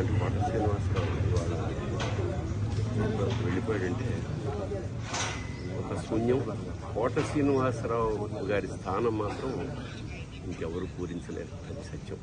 అలాంటి మాట శ్రీనివాసరావు వాళ్ళు వెళ్ళిపోయాడంటే ఒక శూన్యం. కోట శ్రీనివాసరావు గారి స్థానం మాత్రం ఇంకెవరు పూరించలేరు. అది సత్యం.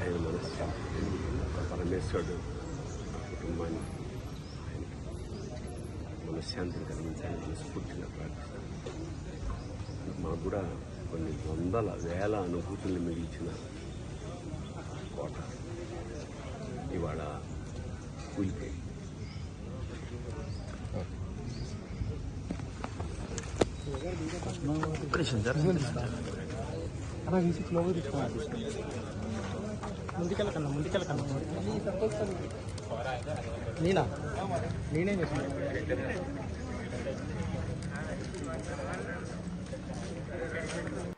ఆయన మనసు పరమేశ్వరుడు. కుటుంబాన్ని మనశ్శాంతిని కలిగించాలని మనస్ఫూర్తిగా ప్రార్థిస్తాను. మాకు కూడా కొన్ని వందల వేల అనుభూతుల్ని మిగిల్చిన కోట. ఇవాళ కూలిపోయి ముందుకెళ్ళకన్నా ముందుకెళ్ళకన్నా నేనా? నేనేం చేస్తున్నా?